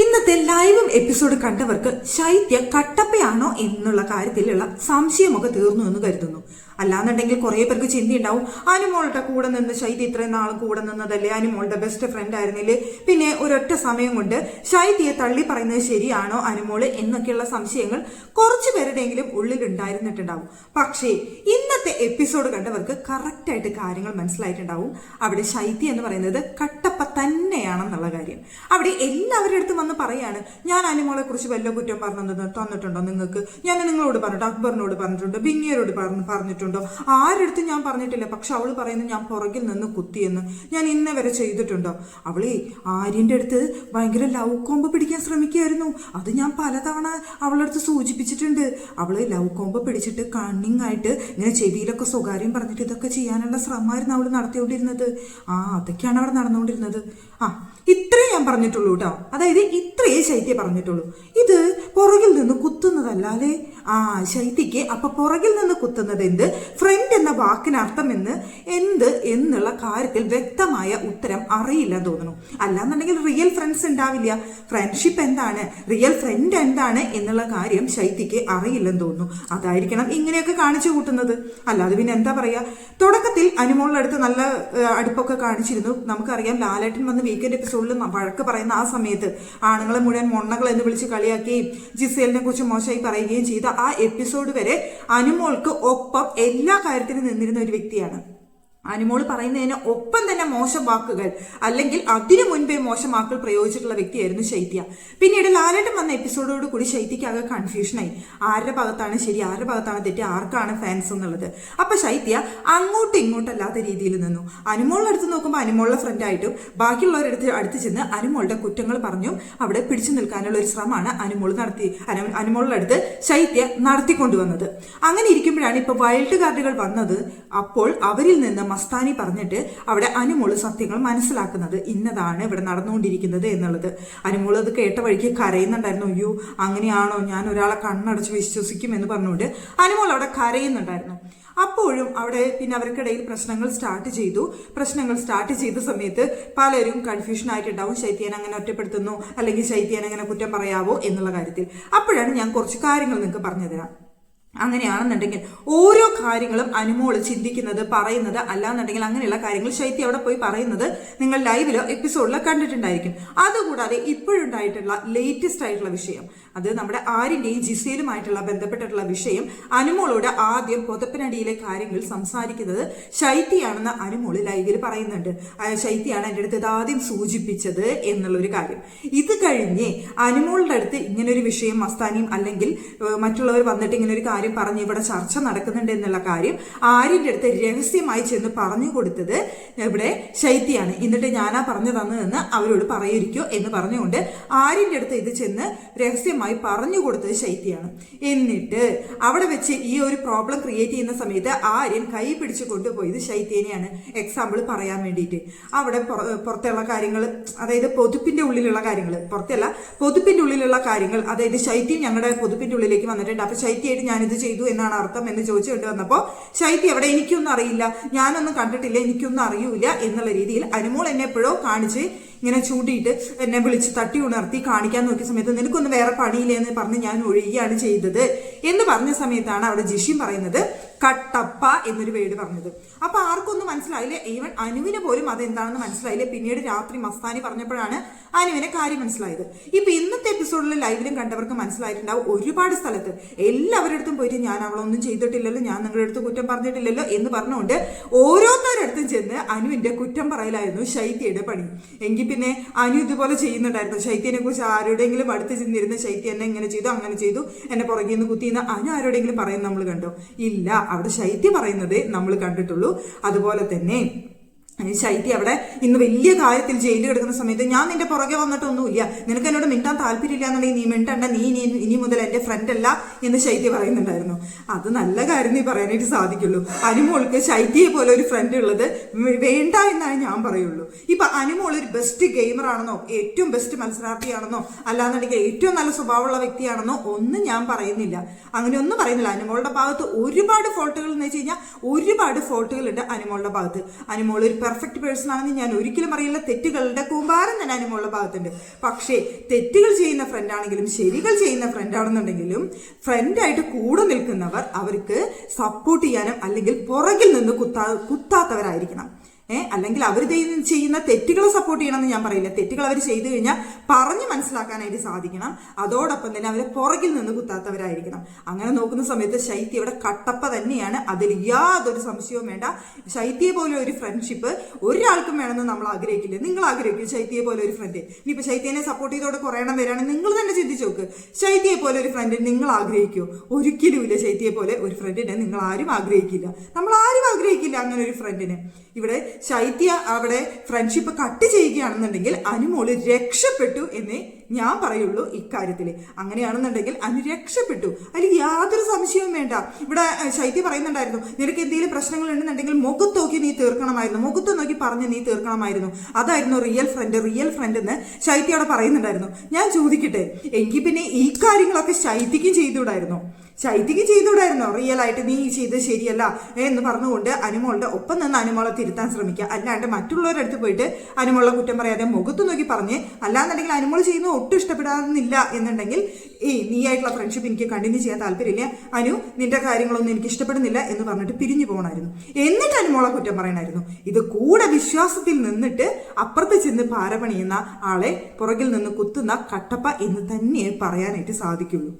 ഇന്നത്തെ ലൈവും എപ്പിസോഡ് കണ്ടവർക്ക് ശൈത്യ കട്ടപ്പയാണോ എന്നുള്ള കാര്യത്തിലുള്ള സംശയമൊക്കെ തീർന്നു എന്ന് കരുതുന്നു. അല്ലാന്നുണ്ടെങ്കിൽ കുറെ പേർക്ക് ചിന്തയുണ്ടാവും അനുമോളുടെ കൂടെ നിന്ന് ശൈത്യ ഇത്രയും നാൾ കൂടെ നിന്നതല്ലേ? അനുമോളുടെ ബെസ്റ്റ് ഫ്രണ്ട് ആയിരുന്നില്ലേ? പിന്നെ ഒരൊറ്റ സമയം കൊണ്ട് ശൈതിയെ തള്ളി പറയുന്നത് ശരിയാണോ അനുമോൾ എന്നൊക്കെയുള്ള സംശയങ്ങൾ കുറച്ചു പേരുടെയെങ്കിലും ഉള്ളിൽ ഉണ്ടായിരുന്നിട്ടുണ്ടാവും പക്ഷേ ഇന്നത്തെ എപ്പിസോഡ് കണ്ടവർക്ക് കറക്റ്റായിട്ട് കാര്യങ്ങൾ മനസ്സിലായിട്ടുണ്ടാവും. അവിടെ ശൈത്യ എന്ന് പറയുന്നത് കട്ടപ്പ തന്നെയാണെന്നുള്ള കാര്യം. അവിടെ എല്ലാവരുടെ അടുത്തും വന്ന് പറയാണ് ഞാൻ അനുമോളെ കുറിച്ച് വല്ല കുറ്റം പറഞ്ഞു തന്നിട്ടുണ്ടോ നിങ്ങൾക്ക്? ഞാൻ നിങ്ങളോട് പറഞ്ഞിട്ടുണ്ട് അക്ബറിനോട് പറഞ്ഞിട്ടുണ്ട് ബിന്നിയരോട് പറഞ്ഞു പറഞ്ഞിട്ടുണ്ടോ. ആരടുത്തും ഞാൻ പറഞ്ഞിട്ടില്ല. പക്ഷെ അവൾ പറയുന്നത് ഞാൻ പുറകിൽ നിന്ന് കുത്തിയെന്ന്. ഞാൻ ഇന്നേ വരെ ചെയ്തിട്ടുണ്ടോ? അവളെ ആര്യന്റെ അടുത്ത് ഭയങ്കര ലവ് കോമ്പ് പിടിക്കാൻ ശ്രമിക്കുകയായിരുന്നു. അത് ഞാൻ പലതവണ അവളുടെ അടുത്ത് സൂചിപ്പിച്ചിട്ടുണ്ട്. അവൾ ലവ് കോമ്പ് പിടിച്ചിട്ട് കണ്ണിങ് ആയിട്ട് ഇങ്ങനെ ചെവിയിലൊക്കെ സ്വകാര്യം പറഞ്ഞിട്ട് ഇതൊക്കെ ചെയ്യാനുള്ള ശ്രമമായിരുന്നു അവൾ നടത്തിക്കൊണ്ടിരുന്നത്. ആ അതൊക്കെയാണ് അവിടെ നടന്നുകൊണ്ടിരുന്നത്. ആ ഇത്രേ ഞാൻ പറഞ്ഞിട്ടുള്ളൂ കേട്ടോ. അതായത് ഇത്രയേ ശൈത്യ പറഞ്ഞിട്ടുള്ളൂ. ഇത് പുറകിൽ നിന്ന് കുത്തുന്നതല്ല അല്ലേ ആ ശൈതിക്ക് അപ്പൊ പുറകിൽ നിന്ന് കുത്തുന്നത് എന്ത്? ഫ്രണ്ട് എന്ന വാക്കിന് അർത്ഥം എന്ന്. എന്ത് എന്നുള്ള കാര്യത്തിൽ വ്യക്തമായ ഉത്തരം അറിയില്ല തോന്നുന്നു. അല്ലാന്നുണ്ടെങ്കിൽ റിയൽ ഫ്രണ്ട്സ് ഉണ്ടാവില്ല. ഫ്രണ്ട്ഷിപ്പ് എന്താണ്? റിയൽ ഫ്രണ്ട് എന്താണ് എന്നുള്ള കാര്യം ശൈതിക്ക് അറിയില്ലെന്ന് തോന്നുന്നു. അതായിരിക്കണം ഇങ്ങനെയൊക്കെ കാണിച്ചു കൂട്ടുന്നത്. അല്ലാതെ പിന്നെ എന്താ പറയാ? തുടക്കത്തിൽ അനുമോളുടെ അടുത്ത് നല്ല അടുപ്പൊക്കെ കാണിച്ചിരുന്നു. നമുക്കറിയാം ലാലേട്ടൻ വന്ന് വീക്കെൻഡ് എപ്പിസോഡിൽ വഴക്ക് പറയുന്ന ആ സമയത്ത് ആണുങ്ങളെ മുഴുവൻ മൊണ്ണകൾ എന്ന് വിളിച്ച് കളിയാക്കുകയും ജിസേലിനെ കുറിച്ച് മോശമായി പറയുകയും ചെയ്ത ആ എപ്പിസോഡ് വരെ അനുമോൾക്ക് ഒപ്പം എല്ലാ കാര്യത്തിനും നിന്നിരുന്ന ഒരു വ്യക്തിയാണ്. അനുമോൾ പറയുന്നതിന് ഒപ്പം തന്നെ മോശം വാക്കുകൾ അല്ലെങ്കിൽ അതിനു മുൻപേ മോശം വാക്കുകൾ പ്രയോഗിച്ചിട്ടുള്ള വ്യക്തിയായിരുന്നു ശൈത്യ. പിന്നീട് ലാലേട്ടൻ വന്ന എപ്പിസോഡോട് കൂടി ശൈത്യക്ക് ആകെ കൺഫ്യൂഷനായി ആരുടെ ഭാഗത്താണ് ശരി ആരുടെ ഭാഗത്താണ് തെറ്റ് ആർക്കാണ് ഫാൻസ് എന്നുള്ളത്. അപ്പൊ ശൈത്യ അങ്ങോട്ടും ഇങ്ങോട്ടും അല്ലാത്ത രീതിയിൽ നിന്നു. അനുമോളുടെ അടുത്ത് നോക്കുമ്പോൾ അനുമോളുടെ ഫ്രണ്ടായിട്ടും ബാക്കിയുള്ളവരുടെ അടുത്ത് അടുത്ത് ചെന്ന് അനുമോളുടെ കുറ്റങ്ങൾ പറഞ്ഞു അവിടെ പിടിച്ചു നിൽക്കാനുള്ള ഒരു ശ്രമമാണ് അനുമോൾ നടത്തി അനു- അനുമോളുടെ അടുത്ത് ശൈത്യ നടത്തിക്കൊണ്ടുവന്നത്. അങ്ങനെ ഇരിക്കുമ്പോഴാണ് ഇപ്പൊ വൈൽഡ് കാർഡുകൾ വന്നത്. അപ്പോൾ അവരിൽ നിന്ന് മസ്താനി പറഞ്ഞിട്ട് അവിടെ അനുമോൾ സത്യങ്ങൾ മനസ്സിലാക്കുന്നത് ഇന്നതാണ് ഇവിടെ നടന്നുകൊണ്ടിരിക്കുന്നത് എന്നുള്ളത്. അനുമോൾ അത് കേട്ട വഴിക്ക് കരയുന്നുണ്ടായിരുന്നു. അയ്യോ അങ്ങനെയാണോ? ഞാൻ ഒരാളെ കണ്ണടച്ച് വിശ്വസിക്കും എന്ന് പറഞ്ഞുകൊണ്ട് അനുമോൾ അവിടെ കരയുന്നുണ്ടായിരുന്നു. അപ്പോഴും അവിടെ പിന്നെ അവർക്കിടയിൽ പ്രശ്നങ്ങൾ സ്റ്റാർട്ട് ചെയ്തു. പ്രശ്നങ്ങൾ സ്റ്റാർട്ട് ചെയ്ത സമയത്ത് പലരും കൺഫ്യൂഷൻ ആയിട്ടുണ്ടാവും. ശൈത്യൻ അങ്ങനെ ഒറ്റപ്പെടുത്തുന്നു? അല്ലെങ്കിൽ ശൈത്യൻ അങ്ങനെ കുറ്റം പറയാവോ? എന്നുള്ള കാര്യത്തിൽ. അപ്പോഴാണ് ഞാൻ കുറച്ച് കാര്യങ്ങൾ നിങ്ങൾക്ക് പറഞ്ഞു തരാം അങ്ങനെയാണെന്നുണ്ടെങ്കിൽ ഓരോ കാര്യങ്ങളും അനുമോൾ ചിന്തിക്കുന്നത് പറയുന്നത് അല്ലാന്നുണ്ടെങ്കിൽ അങ്ങനെയുള്ള കാര്യങ്ങൾ ശൈത്യ അവിടെ പോയി പറയുന്നത് നിങ്ങൾ ലൈവിലോ എപ്പിസോഡിലോ കണ്ടിട്ടുണ്ടായിരിക്കും. അതുകൂടാതെ ഇപ്പോഴുണ്ടായിട്ടുള്ള ലേറ്റസ്റ്റ് ആയിട്ടുള്ള വിഷയം അത് നമ്മുടെ ആരിന്റെയും ജിസയിലുമായിട്ടുള്ള ബന്ധപ്പെട്ടിട്ടുള്ള വിഷയം അനുമോളോട് ആദ്യം പുതപ്പിനടിയിലെ കാര്യങ്ങൾ സംസാരിക്കുന്നത് ശൈത്യയാണെന്ന് അനുമോൾ ലൈവിൽ പറയുന്നുണ്ട്. ശൈത്യയാണ് എന്റെ അടുത്ത് ആദ്യം സൂചിപ്പിച്ചത് എന്നുള്ളൊരു കാര്യം. ഇത് കഴിഞ്ഞ് അനുമോളുടെ അടുത്ത് ഇങ്ങനൊരു വിഷയം മസ്താനിയും അല്ലെങ്കിൽ മറ്റുള്ളവർ വന്നിട്ട് ഇങ്ങനൊരു കാര്യം പറഞ്ഞ് ഇവിടെ ചർച്ച നടക്കുന്നുണ്ട് എന്നുള്ള കാര്യം ആര്യന്റെ അടുത്ത് രഹസ്യമായി ചെന്ന് പറഞ്ഞു കൊടുത്തത് ഇവിടെ ശൈത്യാണ് എന്നിട്ട് ഞാനാ പറഞ്ഞു തന്നതെന്ന് അവരോട് പറയിരിക്കോ എന്ന് പറഞ്ഞുകൊണ്ട് ആര്യന്റെ അടുത്ത് ഇത് ചെന്ന് രഹസ്യമായി പറഞ്ഞു കൊടുത്തത് ശൈത്യാണ് എന്നിട്ട് അവിടെ വെച്ച് ഈ ഒരു പ്രോബ്ലം ക്രിയേറ്റ് ചെയ്യുന്ന സമയത്ത് ആര്യൻ കൈ പിടിച്ച് കൊണ്ടുപോയത് ശൈത്യേനെയാണ്. എക്സാമ്പിൾ പറയാൻ വേണ്ടിയിട്ട്. അവിടെ പുറ- പുറത്തുള്ള കാര്യങ്ങൾ അതായത് പൊതുപ്പിന്റെ ഉള്ളിലുള്ള കാര്യങ്ങൾ പുറത്തല്ല പൊതുപ്പിന്റെ ഉള്ളിലുള്ള കാര്യങ്ങൾ അതായത് ശൈത്യം ഞങ്ങളുടെ പൊതുപ്പിന്റെ ഉള്ളിലേക്ക് വന്നിട്ടുണ്ട്. അപ്പൊ ശൈത്യമായിട്ട് ഞാനിത് ചെയ്തു എന്നാണ് അർത്ഥം എന്ന് ചോദിച്ചുകൊണ്ട് വന്നപ്പോൾ ശൈത്യം അവിടെ എനിക്കൊന്നും അറിയില്ല ഞാനൊന്നും കണ്ടിട്ടില്ല എനിക്കൊന്നും അറിയൂല എന്നുള്ള രീതിയിൽ അനുമോൾ എന്നെ എപ്പോഴോ കാണിച്ച് ഇങ്ങനെ ചൂണ്ടിയിട്ട് എന്നെ വിളിച്ച് തട്ടി ഉണർത്തി കാണിക്കാൻ നോക്കിയ സമയത്ത് നിനക്കൊന്നും വേറെ പണിയില്ലേ എന്ന് പറഞ്ഞ് ഞാൻ ഒഴിയുകയാണ് ചെയ്തത് എന്ന് പറഞ്ഞ സമയത്താണ് അവിടെ ജിഷിയും പറയുന്നത് കട്ടപ്പ എന്നൊരു വേർഡ് പറഞ്ഞത്. അപ്പൊ ആർക്കൊന്നും മനസ്സിലായില്ല? ഈവൻ അനുവിന് പോലും അതെന്താണെന്ന് മനസ്സിലായില്ല? പിന്നീട് രാത്രി മസ്താനി പറഞ്ഞപ്പോഴാണ് അനുവിനെ കാര്യം മനസ്സിലായത്. ഇപ്പൊ ഇന്നത്തെ എപ്പിസോഡിൽ ലൈവിലും കണ്ടവർക്ക് മനസ്സിലായിട്ടുണ്ടാവും ഒരുപാട് സ്ഥലത്ത് എല്ലാവരുടെ അടുത്തും പോയിട്ട് ഞാൻ അവളൊന്നും ചെയ്തിട്ടില്ലല്ലോ ഞാൻ നിങ്ങളുടെ അടുത്ത് കുറ്റം പറഞ്ഞിട്ടില്ലല്ലോ എന്ന് പറഞ്ഞുകൊണ്ട് ഓരോരുത്തരുടെ അടുത്തും ചെന്ന് അനുവിന്റെ കുറ്റം പറയലായിരുന്നു ശൈത്യയുടെ പണി. എങ്കിൽ പിന്നെ അനു ഇതുപോലെ ചെയ്യുന്നുണ്ടായിരുന്നു. ശൈത്യനെ കുറിച്ച് ആരുടെങ്കിലും അടുത്ത് ചെന്നിരുന്ന ശൈത്യ എന്നെ ഇങ്ങനെ ചെയ്തു അങ്ങനെ ചെയ്തു എന്നെ പുറകിൽ നിന്ന് കുത്തിയെന്ന് അനു ആരോടെങ്കിലും പറയുന്നത് നമ്മൾ കണ്ടോ? ഇല്ല. അവിടെ ശൈത്യ പറയുന്നതേ നമ്മൾ കണ്ടിട്ടുള്ളൂ. അതുപോലെ തന്നെ ഈ ശൈത്യ അവിടെ ഇന്ന് വലിയ കാര്യത്തിൽ ജയിലിൽ കിടക്കുന്ന സമയത്ത് ഞാൻ നിന്റെ പുറകെ വന്നിട്ടൊന്നുമില്ല. നിനക്ക് എന്നോട് മിണ്ടാൻ താല്പര്യമില്ല എന്നുണ്ടെങ്കിൽ നീ മിണ്ടണ്ട നീ ഇനി ഇനി മുതൽ എന്റെ ഫ്രണ്ട് അല്ല എന്ന് ശൈത്യ പറയുന്നുണ്ടായിരുന്നു. അത് നല്ല കാര്യം നീ പറയാനായിട്ട് സാധിക്കുള്ളൂ. അനുമോൾക്ക് ശൈത്യയെ പോലെ ഒരു ഫ്രണ്ട് ഉള്ളത് വേണ്ട എന്നാണ് ഞാൻ പറയുള്ളൂ. ഇപ്പൊ അനുമോൾ ഒരു ബെസ്റ്റ് ഗെയിമർ ആണെന്നോ ഏറ്റവും ബെസ്റ്റ് മത്സരാർത്ഥിയാണെന്നോ അല്ലാന്നുണ്ടെങ്കിൽ ഏറ്റവും നല്ല സ്വഭാവമുള്ള വ്യക്തിയാണെന്നോ ഒന്നും ഞാൻ പറയുന്നില്ല. അങ്ങനെ ഒന്നും പറയുന്നില്ല. അനുമോളുടെ ഭാഗത്ത് ഒരുപാട് ഫോൾട്ടുകൾ എന്ന് വെച്ച് കഴിഞ്ഞാൽ ഒരുപാട് ഫോൾട്ടുകൾ ഉണ്ട് അനുമോളുടെ ഭാഗത്ത്. അനുമോൾ ഒരു പെർഫെക്റ്റ് പേഴ്സൺ ആണെന്ന് ഞാൻ ഒരിക്കലും അറിയില്ല. തെറ്റുകളുടെ കൂമ്പാരം തന്നെ അനുമുള്ള ഭാഗത്തുണ്ട്. പക്ഷേ തെറ്റുകൾ ചെയ്യുന്ന ഫ്രണ്ട് ആണെങ്കിലും ശരികൾ ചെയ്യുന്ന ഫ്രണ്ട് ആണെന്നുണ്ടെങ്കിലും ഫ്രണ്ടായിട്ട് കൂടെ നിൽക്കുന്നവർ അവർക്ക് സപ്പോർട്ട് ചെയ്യാനും അല്ലെങ്കിൽ പുറകിൽ നിന്ന് കുത്താ കുത്താത്തവരായിരിക്കണം. അല്ലെങ്കിൽ അവർ ചെയ്യുന്ന തെറ്റുകളെ സപ്പോർട്ട് ചെയ്യണമെന്ന് ഞാൻ പറയില്ല. തെറ്റുകൾ അവർ ചെയ്തു കഴിഞ്ഞാൽ പറഞ്ഞ് മനസ്സിലാക്കാനായിട്ട് സാധിക്കണം. അതോടൊപ്പം തന്നെ അവരെ പുറകിൽ നിന്ന് കുത്താത്തവരായിരിക്കണം. അങ്ങനെ നോക്കുന്ന സമയത്ത് ശൈത്യ ഇവിടെ കട്ടപ്പ തന്നെയാണ്. അതിൽ യാതൊരു സംശയവും വേണ്ട. ശൈത്യയെ പോലെ ഒരു ഫ്രണ്ട്ഷിപ്പ് ഒരാൾക്കും വേണമെന്ന് നമ്മൾ ആഗ്രഹിക്കില്ല. നിങ്ങൾ ആഗ്രഹിക്കും ശൈത്യയെ പോലെ ഒരു ഫ്രണ്ട് ഇനിയിപ്പോൾ ശൈത്യനെ സപ്പോർട്ട് ചെയ്തോടെ കുറേ എണ്ണം വരികയാണെങ്കിൽ നിങ്ങൾ തന്നെ ചിന്തിച്ചു നോക്ക്. ശൈത്യയെ പോലെ ഒരു ഫ്രണ്ട് നിങ്ങൾ ആഗ്രഹിക്കുമോ ഒരിക്കലുമില്ല ശൈത്യയെ പോലെ ഒരു ഫ്രണ്ടിനെ നിങ്ങൾ ആരും ആഗ്രഹിക്കില്ല. നമ്മൾ ആരും ആഗ്രഹിക്കില്ല അങ്ങനെ ഒരു ഫ്രണ്ടിനെ ഇവിടെ ശൈത്യ അവിടെ ഫ്രണ്ട്ഷിപ്പ് കട്ട് ചെയ്യുകയാണെന്നുണ്ടെങ്കിൽ അനുമോൾ രക്ഷപ്പെട്ടു എന്നേ ഞാൻ പറയുള്ളൂ ഇക്കാര്യത്തിൽ അങ്ങനെയാണെന്നുണ്ടെങ്കിൽ അനു രക്ഷപ്പെട്ടു. അതിൽ യാതൊരു സംശയവും വേണ്ട. ഇവിടെ ശൈത്യ പറയുന്നുണ്ടായിരുന്നു നിനക്ക് എന്തെങ്കിലും പ്രശ്നങ്ങൾ ഉണ്ടെന്നുണ്ടെങ്കിൽ മുഖത്ത് നോക്കി നീ തീർക്കണമായിരുന്നു. മുഖത്ത് നോക്കി പറഞ്ഞ് നീ തീർക്കണമായിരുന്നു. അതായിരുന്നു റിയൽ ഫ്രണ്ട് റിയൽ ഫ്രണ്ട് എന്ന് ശൈത്യ അവിടെ പറയുന്നുണ്ടായിരുന്നു. ഞാൻ ചോദിക്കട്ടെ എങ്കിൽ പിന്നെ ഈ കാര്യങ്ങളൊക്കെ ശൈത്യക്കും ചെയ്തുകൂടായിരുന്നു? ശൈത്യക്ക് ചെയ്തുകൂടായിരുന്നോ? റിയൽ ആയിട്ട് നീ ചെയ്ത് ശരിയല്ല എന്ന് പറഞ്ഞുകൊണ്ട് അനുമോളുടെ ഒപ്പം നിന്ന് അനുമോളെ തിരുത്താൻ ശ്രമിക്കുക. അല്ലാണ്ട് മറ്റുള്ളവരുടെ അടുത്ത് പോയിട്ട് അനുമോളെ കുറ്റം പറയാതെ മുഖത്ത് നോക്കി പറഞ്ഞ് അല്ലാന്നുണ്ടെങ്കിൽ അനുമോൾ ചെയ്യുന്നത് ഒട്ടും ഇഷ്ടപ്പെടാറുന്നില്ല എന്നുണ്ടെങ്കിൽ ഈ നീ ആയിട്ടുള്ള ഫ്രണ്ട്ഷിപ്പ് എനിക്ക് കണ്ടിന്യൂ ചെയ്യാൻ താല്പര്യമില്ല. അനു നിന്റെ കാര്യങ്ങളൊന്നും എനിക്ക് ഇഷ്ടപ്പെടുന്നില്ല എന്ന് പറഞ്ഞിട്ട് പിരിഞ്ഞു പോകണമായിരുന്നു എന്നിട്ട് അനുമോളെ കുറ്റം പറയണമായിരുന്നു ഇത് കൂടെ വിശ്വാസത്തിൽ നിന്നിട്ട് അപ്പുറത്ത് ചെന്ന് പാരപണിയുന്ന ആളെ പുറകിൽ നിന്ന് കുത്തുന്ന കട്ടപ്പ എന്ന് തന്നെ പറയാനായിട്ട് സാധിക്കുള്ളൂ.